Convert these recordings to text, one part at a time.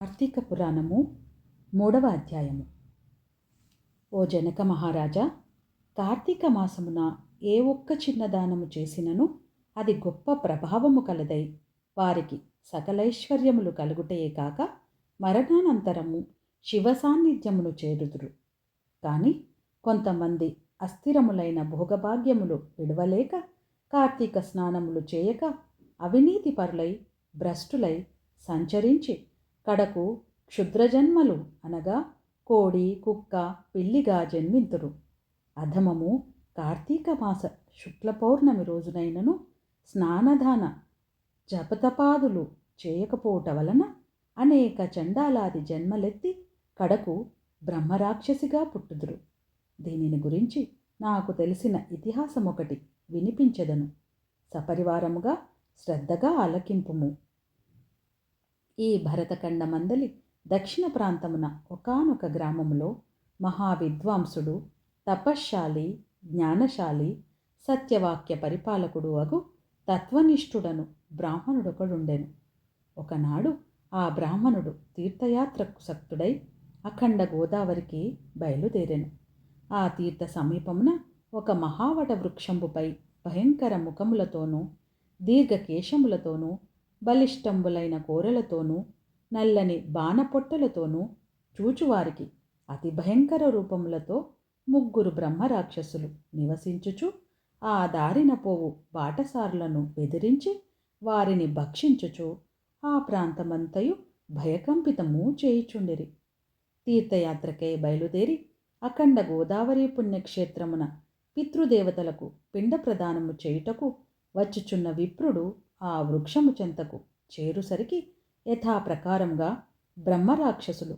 కార్తీక పురాణము మూడవ అధ్యాయము. ఓ జనక మహారాజా కార్తీక మాసమున ఏ ఒక్క చిన్న దానము చేసినను అది గొప్ప ప్రభావము కలదై వారికి సకలైశ్వర్యములు కలుగుటయే కాక మరణానంతరము శివ సాన్నిధ్యమును చేరుదురు. కానీ కొంతమంది అస్థిరములైన భోగభాగ్యములు విడవలేక కార్తీక స్నానములు చేయక అవినీతిపరులై భ్రష్టులై సంచరించి కడకు క్షుద్రజన్మలు అనగా కోడి కుక్క పిల్లిగా జన్మింతురు. అధమము కార్తీక మాస శుక్ల పౌర్ణమి రోజునైనను స్నానదాన జపతపాదులు చేయకపోవట వలన అనేక చండాలాది జన్మలెత్తి కడకు బ్రహ్మరాక్షసిగా పుట్టుదురు. దీనిని గురించి నాకు తెలిసిన ఇతిహాసం ఒకటి వినిపించదను. సపరివారముగా శ్రద్ధగా ఆలకింపుము. ఈ భరతఖండమందలి దక్షిణ ప్రాంతమున ఒకానొక గ్రామములో మహావిద్వాంసుడు తపశ్శాలి జ్ఞానశాలి సత్యవాక్య పరిపాలకుడు అగు తత్వనిష్ఠుడను బ్రాహ్మణుడొకడుండెను. ఒకనాడు ఆ బ్రాహ్మణుడు తీర్థయాత్రకు సక్తుడై అఖండ గోదావరికి బయలుదేరెను. ఆ తీర్థ సమీపమున ఒక మహావట వృక్షంబుపై భయంకర ముఖములతోనూ దీర్ఘకేశములతోనూ బలిష్టంబులైన కోరలతోనూ నల్లని బాణపొట్టలతోనూ చూచువారికి అతి భయంకర రూపములతో ముగ్గురు బ్రహ్మరాక్షసులు నివసించుచు ఆ దారిన పోవు బాటసారులను బెదిరించి వారిని భక్షించుచు ఆ ప్రాంతమంతయు భయకంపితము చేయుచుండిరి. తీర్థయాత్రకై బయలుదేరి అఖండ గోదావరి పుణ్యక్షేత్రమున పితృదేవతలకు పిండ ప్రదానము చేయుటకు వచ్చుచున్న విప్రుడు ఆ వృక్షము చెంతకు చేరుసరికి యథాప్రకారంగా బ్రహ్మరాక్షసులు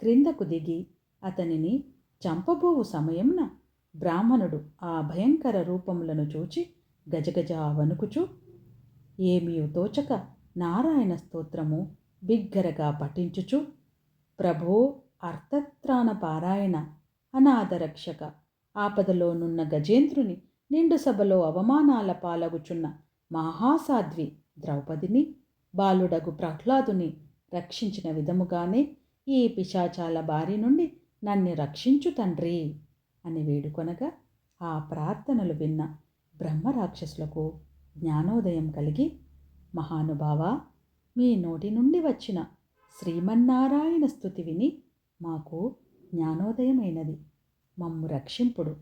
క్రిందకు దిగి అతనిని చంపబోవు సమయంన బ్రాహ్మణుడు ఆ భయంకర రూపములను చూచి గజగజ వణుకుచు ఏమీ తోచక నారాయణ స్తోత్రము బిగ్గరగా పఠించుచు. ప్రభో అర్థత్రాణ పారాయణ అనాథరక్షక ఆపదలోనున్న గజేంద్రుని నిండు సభలో అవమానాల పాలగుచున్న మహాసాధ్వి ద్రౌపదిని బాలుడగు ప్రహ్లాదుని రక్షించిన విధముగానే ఈ పిశాచాల బారి నుండి నన్ను రక్షించు తండ్రి అని వేడుకొనగా ఆ ప్రార్థనలు విన్న బ్రహ్మరాక్షసులకు జ్ఞానోదయం కలిగి మహానుభావ మీ నోటి నుండి వచ్చిన శ్రీమన్నారాయణ స్థుతి విని మాకు జ్ఞానోదయమైనది. మమ్ము రక్షింపుడు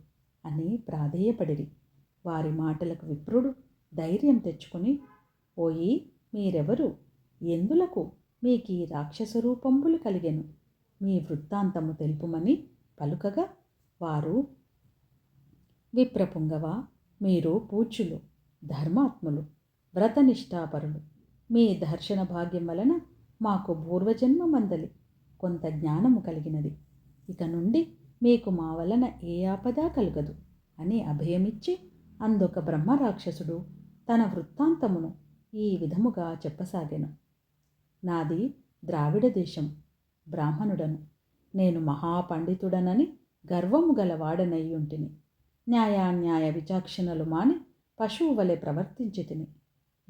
అని ప్రాధేయపడిరి. వారి మాటలకు విప్రుడు ధైర్యం తెచ్చుకుని పోయి మీరెవరు? ఎందులకు? మీకీ రాక్షస రూపంబులు కలిగెను. మీ వృత్తాంతము తెలుపుమని పలుకగా వారు విప్రపుంగవ? మీరు పూచులు ధర్మాత్ములు వ్రతనిష్ఠాపరులు. మీ దర్శన భాగ్యం వలన మాకు పూర్వజన్మ మందలి కొంత జ్ఞానము కలిగినది. ఇక నుండి మీకు మా వలన ఏ ఆపద కలగదు అని అభయమిచ్చి అందొక బ్రహ్మరాక్షసుడు తన వృత్తాంతమును ఈ విధముగా చెప్పసాగాను. నాది ద్రావిడ దేశం బ్రాహ్మణుడను. నేను మహాపండితుడనని గర్వము గలవాడనయ్యుంటిని న్యాయాన్యాయ విచక్షణలు మాని పశువు వలె ప్రవర్తించితిని.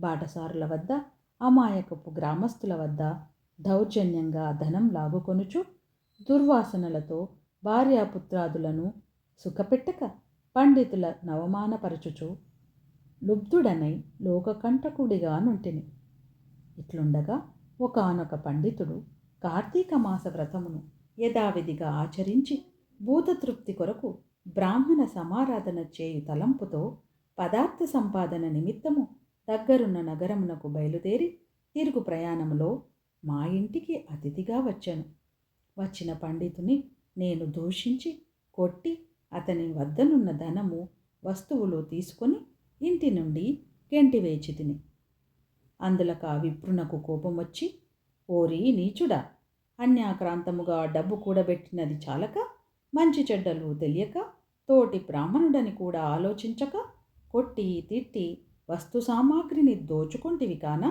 బాటసారుల వద్ద అమాయకపు గ్రామస్తుల వద్ద దౌర్జన్యంగా ధనం లాగుకొనుచు దుర్వాసనలతో భార్యాపుత్రాదులను సుఖపెట్టక పండితుల నవమానపరచుచు లుబ్ధుడనై లోకకంటకుడిగా నుంటిని ఇట్లుండగా ఒకనొక పండితుడు కార్తీక మాస వ్రతమును యథావిధిగా ఆచరించి భూతతృప్తి కొరకు బ్రాహ్మణ సమారాధన చేయు తలంపుతో పదార్థ సంపాదన నిమిత్తము దగ్గరున్న నగరమునకు బయలుదేరి తిరుగు ప్రయాణములో మా ఇంటికి అతిథిగా వచ్చాను. వచ్చిన పండితుని నేను దూషించి కొట్టి అతని వద్దనున్న ధనము వస్తువులు తీసుకొని ఇంటి నుండి గెంటి వేచి తిని. అందులక విప్రునకు కోపం వచ్చి ఓరి నీచుడా అన్యాక్రాంతముగా డబ్బు కూడబెట్టినది చాలక మంచి చెడ్డలు తెలియక తోటి బ్రాహ్మణుడని కూడా ఆలోచించక కొట్టి తిట్టి వస్తు సామాగ్రిని దోచుకుంటివి కాన?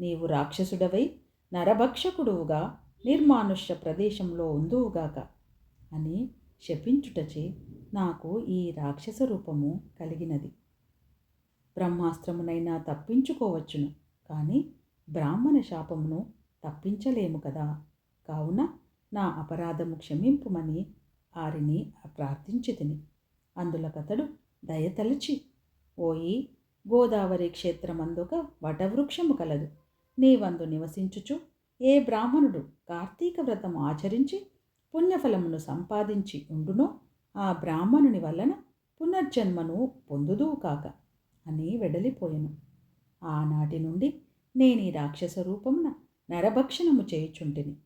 నీవు రాక్షసుడవై నరభక్షకుడువుగా నిర్మానుష్య ప్రదేశంలో ఉందువుగాక అని శపించుటచే నాకు ఈ రాక్షస రూపము కలిగినది. బ్రహ్మాస్త్రమునైనా తప్పించుకోవచ్చును. కానీ బ్రాహ్మణ శాపమును తప్పించలేము కదా. కావున నా అపరాధము క్షమింపుమని ఆరిని ప్రార్థించి తిని అందులకతడు దయతలచి ఓయి గోదావరి క్షేత్రమందుక వటవృక్షము కలదు. నీవందు నివసించుచు ఏ బ్రాహ్మణుడు కార్తీక వ్రతం ఆచరించి పుణ్యఫలమును సంపాదించి ఉండునో ఆ బ్రాహ్మణుని వలన పునర్జన్మను పొందుదూ కాక. అని వెడలిపోయెను. ఆనాటి నుండి నేను ఈ రాక్షస రూపమున నరభక్షణము చేయుచుంటిని.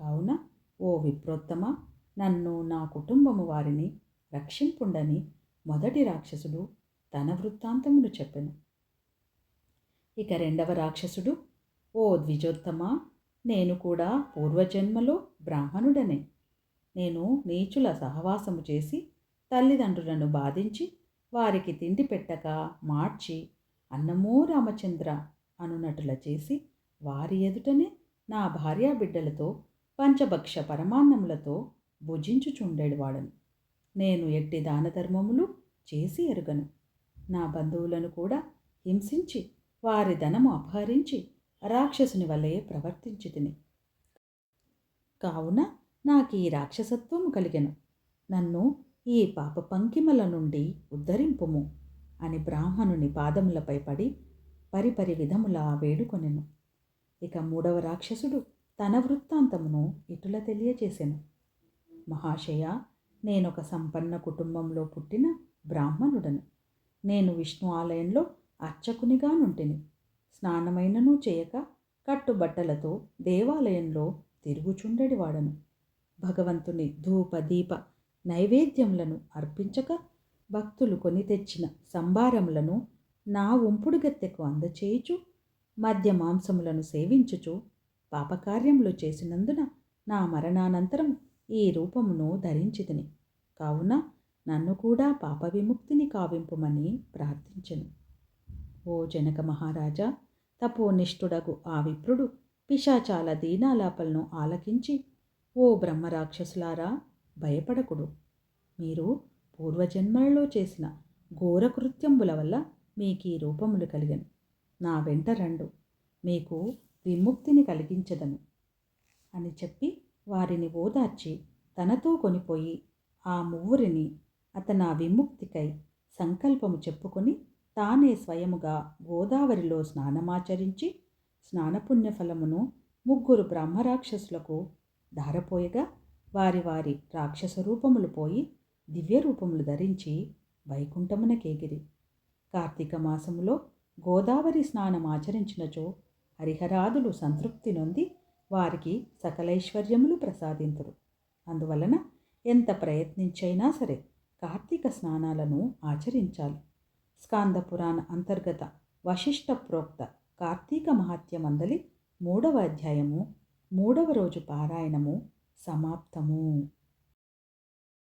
కావున ఓ విప్రోత్తమ నన్ను నా కుటుంబము వారిని రక్షింపుండని మొదటి రాక్షసుడు తన వృత్తాంతమును చెప్పెను. ఇక రెండవ రాక్షసుడు ఓ ద్విజోత్తమ నేను కూడా పూర్వజన్మలో బ్రాహ్మణుడనే. నేను నీచుల సహవాసము చేసి తల్లిదండ్రులను బాధించి వారికి తిండి పెట్టక మార్చి అన్నమో రామచంద్ర అనునటుల చేసి వారి ఎదుటనే నా భార్యా బిడ్డలతో పంచభక్ష పరమాన్నములతో భుజించుచుండేవాడను నేను ఎట్టి దాన ధర్మములు చేసి ఎరుగను. నా బంధువులను కూడా హింసించి వారి ధనము అపహరించి రాక్షసుని వలె ప్రవర్తించి తిని. కావున నాకు ఈ రాక్షసత్వము కలిగను. నన్ను ఈ పాప పంకిమల నుండి ఉద్ధరింపుము అని బ్రాహ్మణుని పాదములపై పడి పరిపరి విధములా వేడుకొనెను. ఇక మూడవ రాక్షసుడు తన వృత్తాంతమును ఇటుల తెలియజేసెను మహాశయ నేనొక సంపన్న కుటుంబంలో పుట్టిన బ్రాహ్మణుడను. నేను విష్ణు ఆలయంలో అర్చకునిగా నుంటిని. స్నానమైనను చేయక కట్టుబట్టలతో దేవాలయంలో తిరుగుచుండెడివాడను. భగవంతుని ధూప దీప నైవేద్యములను అర్పించక భక్తులు కొని తెచ్చిన సంభారములను నా ఉంపుడు గత్తెకు అందచేయుచు మద్య మాంసములను సేవించుచు పాపకార్యములు చేసినందున నా మరణానంతరం ఈ రూపమును ధరించితిని. కావున నన్ను కూడా పాప విముక్తిని కావింపుమని ప్రార్థించెను. ఓ జనక మహారాజా తపోనిష్ఠుడగు ఆ విప్రుడు పిశాచాల దీనాలాపలను ఆలకించి ఓ బ్రహ్మరాక్షసులారా భయపడకుడు. మీరు పూర్వజన్మలలో చేసిన ఘోరకృత్యంబుల వల్ల మీకు ఈ రూపములు కలిగను. నా వెంట రండు. మీకు విముక్తిని కలిగించదను. అని చెప్పి వారిని ఓదార్చి తనతో కొనిపోయి ఆ మువ్వురిని అతను విముక్తికై సంకల్పము చెప్పుకొని తానే స్వయముగా గోదావరిలో స్నానమాచరించి స్నానపుణ్యఫలమును ముగ్గురు బ్రహ్మరాక్షసులకు ధారపోయగా వారి వారి రాక్షస రూపములు పోయి దివ్య రూపములు ధరించి వైకుంఠమునకేగిరి కార్తీక మాసములో గోదావరి స్నానం ఆచరించినచో హరిహరాదులు సంతృప్తి నొంది వారికి సకలైశ్వర్యములు ప్రసాదింతురు. అందువలన ఎంత ప్రయత్నించైనా సరే కార్తీక స్నానాలను ఆచరించాలి. స్కాంద పురాణ అంతర్గత వశిష్ట ప్రోక్త కార్తీక మహాత్యమందలి మూడవ అధ్యాయము మూడవ రోజు పారాయణము సమాప్తము.